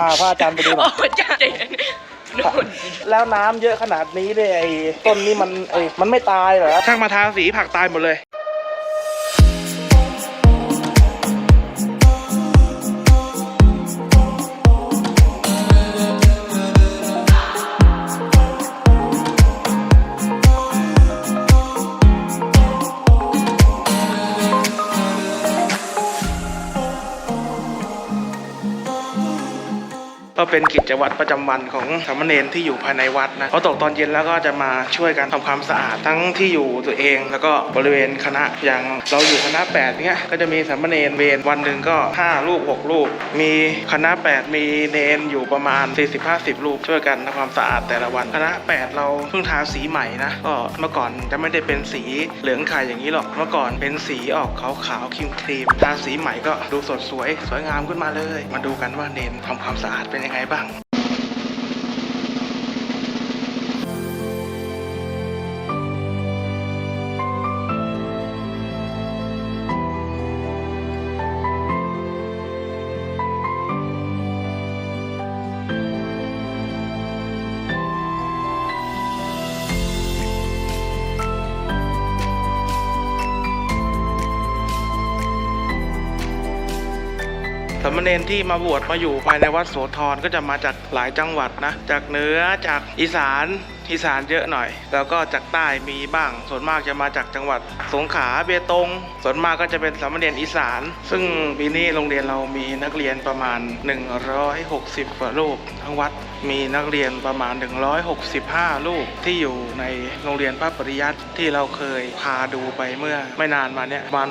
พาพระอาจารย์ไปดูหน่โอ้อยจ้าใจเย็นนู่นแล้วน้ำเยอะขนาดนี้เลยไอ้ต้นนี้มันไอ้มันไม่ตายเหรอช่างมาทาสีผักตายหมดเลย ก็เป็นกิจวัตรประจำวันของสามเณรที่อยู่ภายในวัดนะพอตกตอนเย็นแล้วก็จะมาช่วยกันทำความสะอาดทั้งที่อยู่ตัวเอง แล้วก็บริเวณคณะอย่างเราอยู่คณะ8เนี้ยก็จะมีสามเณรเวรวันหนึ่งก็5ลูก6ลูกมีคณะ 8 มีเนนอยู่ประมาณ 40-50ลูกช่วยกันทำความสะอาดแต่ละวัน คณะ 8 เราเพิ่งทาสีใหม่นะก็เมื่อก่อนจะไม่ได้เป็นสีเหลืองไข่อย่างนี้หรอกเมื่อก่อนเป็นสีออกขาวๆครีมครีมทาสีใหม่ก็ดูสดสวยสวยงามขึ้นมาเลย มาดูกันว่าเนนทำความสะอาดเป็นยังไงังไงบ้าง มเณรที่มาบวชมาอยู่ภายในวัดโสธรก็จะมาจากหลายจังหวัดนะ จากเหนือจากอีสาน อีสานเยอะหน่อย แล้วก็จากใต้มีบ้าง ส่วนมากจะมาจากจังหวัดสงขลาเบตง ส่วนมากก็จะเป็นสามเณรอีสาน ซึ่งปีนี้โรงเรียนเรามีนักเรียนประมาณ 160กว่ารูปทั้งวัดมีนักเรียนประมาณ 165 รูปที่อยู่ในโรงเรียนพระปริยัติที่เราเคยพาดูไปเมื่อไม่นานมาเนี้ยประมาณ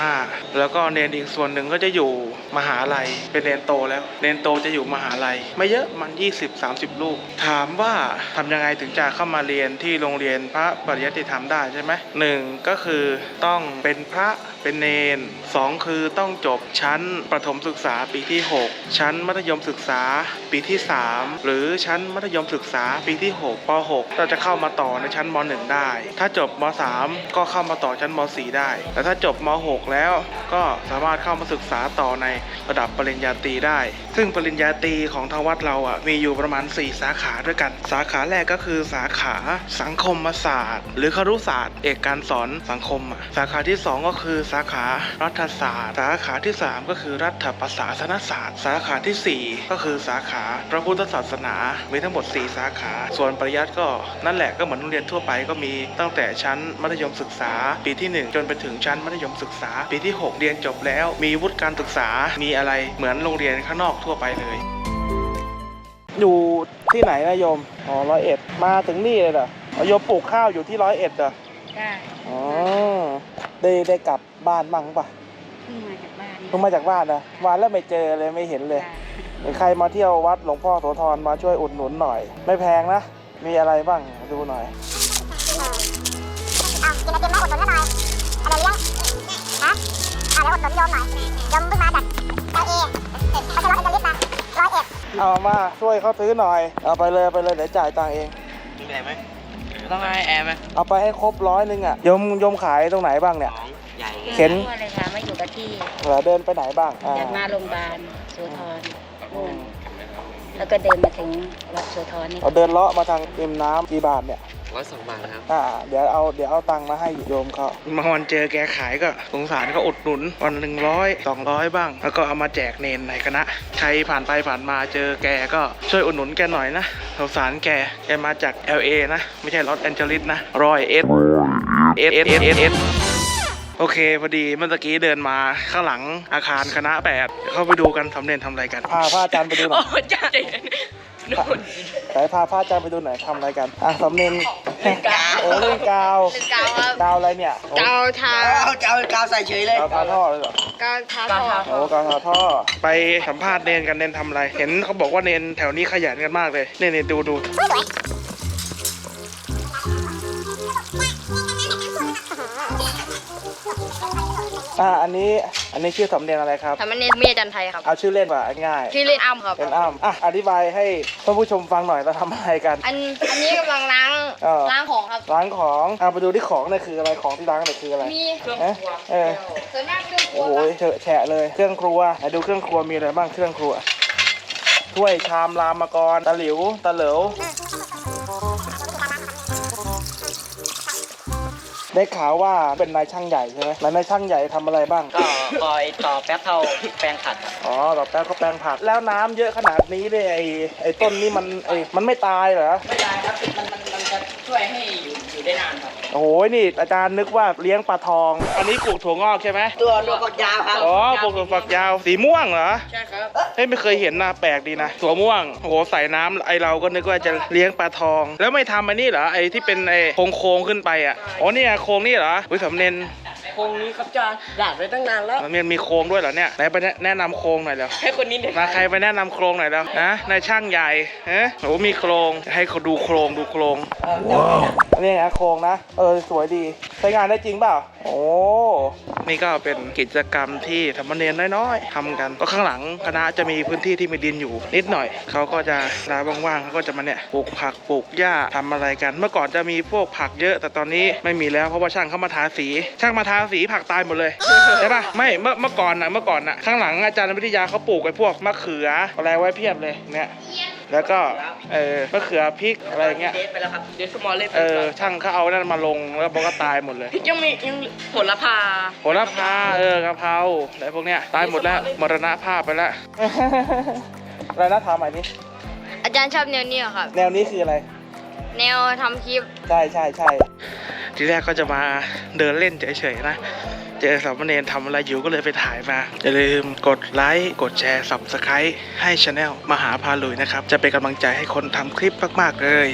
165 แล้วก็เนนอีกส่วนหนึ่งก็จะอยู่มหาลัยเป็นเนนโตแล้วเนนโตจะอยู่มหาลัย ไม่เยอะมัน 20-30 ลูก ถามว่าทำยังไงถึงจะเข้ามาเรียนที่โรงเรียนพระปริยัติธรรมได้ใช่ไหมหนึ่งก็คือต้องเป็นพระเป็นเนนสองคือต้องจบชั้นประถมศึกษาปีที่ 6 ชั้นมัธยมศึกษาปีที่ 3 หรือชั้นมัธยมศึกษาปีที่6ป .6 เราจะเข้ามาต่อในชั้นม .1 ได้ ถ้าจบม .3 ก็เข้ามาต่อชั้นม .4 ได้ แต่ถ้าจบม .6 แล้วก็สามารถเข้ามาศึกษาต่อในระดับปริญญาตรีได้ ซึ่งปริญญาตรีของทางวัดเราอะมีอยู่ประมาณ 4 สาขาด้วยกัน สาขาแรกก็คือสาขาสังคมศาสตร์ หรือครุศาสตร์ เอกการสอนสังคมอะสาขาที่ 2 ก็คือสาขารัฐศาสตร์ สาขาที่ 3 ก็คือรัฐประศาสนศาสตร์ สาขาทีสี่ 4 ก็คือสาขาพระพุทธศาสนา มีทั้งหมด 4 สาขา ส่วนปริยัติก็นั่นแหละก็เหมือนโรงเรียนทั่วไปก็มีตั้งแต่ชั้นมัธยมศึกษา ปีที่ 1 จนไปถึงชั้นมัธยมศึกษา ปีที่ 6 เรียนจบแล้ว มีวุฒิการศึกษามีอะไรเหมือนโรงเรียนข้างนอกทั่วไปเลย อยู่ที่ไหนนะโยม อ๋อร้อยเอ็ด มาถึงนี่เลยเหรออ๋อโยมปลูกข้าวอยู่ที่ร้อยเอ็ดเหรอ ได้อ๋อ ได้ได้กลับบ้านบ้างปะเพิ่งมาจากบ้านเพิ่งมาจากบ้านนะวานแล้วไม่เจอเลยไม่เห็นเลยจ้ะหรือใครมาเที่ยววัดหลวงพ่อโสธรมาช่วยอุดหนุนหน่อย ไม่แพงนะ มีอะไรบ้างดูหน่อยอ้าวกินไอติมแล้วอดทนกันหน่อยอะไรเลี้ยงฮะอ่าแล้วอดทนโยมหน่อยโยมเพิ่งมาจากไอเอ เอ็ดเอามาช่วยเขาซื้อหน่อย เอาไปเลยไปเลยเดี๋ยวจ่ายตังค์เองต้องให้แอร์ไหมเอาไปให้ครบร้อยหนึงอะโยมโยมขายตรงไหนบ้างเนี่ยใหญ่เข็น ทั่วเลยค่ะไม่อยู่กับที่เหรอเดินไปไหนบ้างอ่าจากมาโรงพยาบาลโสธรอืมแล้วก็เดินมาถึงวัดโสธรนี่เราเดินเลาะมาทางริมน้ำกี่บาทเนี่ย ร้อยสองบาทนะครับ อ่า เดี๋ยวเอาเดี๋ยวเอาตังค์มาให้โยมเขาบางวันเจอแกขายก็สงสารก็อุดหนุนวันหนึ่งร้อยสองร้อยบ้าง แล้วก็เอามาแจกเนนในคณะใครผ่านไปผ่านมาเจอแกก็ช่วยอุดหนุนแกหน่อยนะสงสารแกแกมาจาก LA นะ ไม่ใช่ลอสแอนเจลิสนะรอยเอสเอสเอสเอสเอสโอเคพอดีเมื่อตะกี้เดินมาข้างหลังอาคารคณะแปดเข้าไปดูกันทำเนนทำอะไรกัน พาพระอาจารย์ไปดูหน่โอ้อยจ้าใจเย็นนู่นสายพาพระอาจารย์ไปดูหน่อยทำอะไรกัน อะสำเนี ยงโอ้เล่นกาวกาวครับกาวอะไรเนี่ยโอ้กาวทาเอาจะเอากาวใส่เฉยเลย กาวทาท่อเลยเหรอ กาวทาทอโอ้กาวทาท่อ ไปสัมภาษณ์เนนกันเนนทำอะไร เห็นเขาบอกว่าเนนแถวนี้ขยันกันมากเลย เนนเนนดูดูอะอันนี้ อันนี้ชื่อสำเนียงอะไรครับ ทำมันนี่มีอาจารย์ไทยครับ เอาชื่อเล่นว่าง่ายที่เล่นอ้ำครับเป็นอ้ำอะอธิบายให้ท่านผู้ชมฟังหน่อยเราทำอะไรกัน อันอันนี้กำลังล้างเออ ล้างของครับ ล้างของอะไปดูที่ของเนี่ยคืออะไรของที่ล้างเนี่ยคืออะไรมีเครื่องเอ๊ะเออส่วนมากเครื่องครัโอ้วโหครับเฉอะแฉะเลยเครื่องครัวไหนดูเครื่องครัวมีอะไรบ้างเครื่องครัวถ้วยชามรามกรตะหลิวตะเหลว ได้ข่าวว่าเป็นนายช่างใหญ่ใช่ไหมแล้วนายช่างใหญ่ทำอะไรบ้าง ก็คอยต่อแป๊บเท่าพริกแปลงขัดครับอ๋อต่อแป๊บก็แปลงผัก แล้วน้ำเยอะขนาดนี้เนี่ยไอ้ไอ้ต้นนี่มันไอ้มันไม่ตายเหรอ ไม่ได้ครับมันมันมันจะช่วยให้อยู่อยู่ ได้นานครับ โอ้โหนี่อาจารย์นึกว่าเลี้ยงปลาทอง อันนี้ปลูกถั่วงอกใช่ไหมตัวตัวฝักยาวครับอ๋อปลูกถั่วฝักยาวสีม่วงเหรอ ใช่ครับเฮ้ยไม่เคยเห็นนะแปลกดีนะถั่วม่วงโอ้โหใส่น้ำไอเราก็นึกว่าจะเลี้ยงปลาทอง แล้วไม่ทำอันนี้เหรอไอที่เป็นไอโครงโค้งๆขึ้นไปอะอ๋อเนี่ยโครงนี่เหรอวิสำเนน โครงนี้ครับจานดาดไว้ตั้งนานแล้วสำเนนมีโครงด้วยเหรอเนี่ยไหนไปแนะแนะนำโครงหน่อยเร็วให้คนนี้เด็กมาใครไปแนะนำโครงหน่อยแล้วนะนายช่างใหญ่ฮะโอ้มีโครงให้เขาดูโครงดูโครง นี่นะโครงนะ เออ สวยดี ใช้งานได้จริงเปล่า โอ้นี่ก็เป็นกิจกรรมที่ธรรมเนียนน้อยๆทำกัน ก็ข้างหลังคณะจะมีพื้นที่ที่มีดินอยู่ นิดหน่อยเขาก็จะเวลาว่างๆเขาก็จะมาเนี่ยปลูกผักปลูกหญ้าทำอะไรกัน เมื่อก่อนจะมีพวกผักเยอะ แต่ตอนนี้ไม่มีแล้วเพราะว่าช่างเขามาทาสี ช่างมาทาสีผักตายหมดเลยใช่ปะไม่เมื่อเมื่อก่อนนะเมื่อก่อนนะข้างหลังอาจารย์วิทยาเขาปลูกไอ้พวกมะเขืออะไรไว้เพียบเลยเนี่ย แล้วก็เออมะเขือพริกอะไรอย่างเงี้ยเดทไปแล้วครับเดทสมอลเล่นเออช่างเขาเอานั่นมาลงแล้วมันก็ตายหมดเลยพริกยังมียังผลพาโหระพาเออกะเพราอะไรพวกเนี้ยตายหมดแล้วมรณภาพไปแล้วอะไรนะถามใหม่นี้อาจารย์ชอบแนวนี้เหรอครับ แนวนี้คืออะไร แนวทำคลิป ใช่ใช่ใช่ทีแรกก็จะมาเดินเล่นเฉยๆนะ เจอสามเณรทำอะไรอยู่ก็เลยไปถ่ายมา อย่าลืมกดไลค์ กดแชร์สับสไครต์ให้ช anel มหาพาลุยนะครับ จะเป็นกำลังใจให้คนทำคลิปมาก ๆ เลย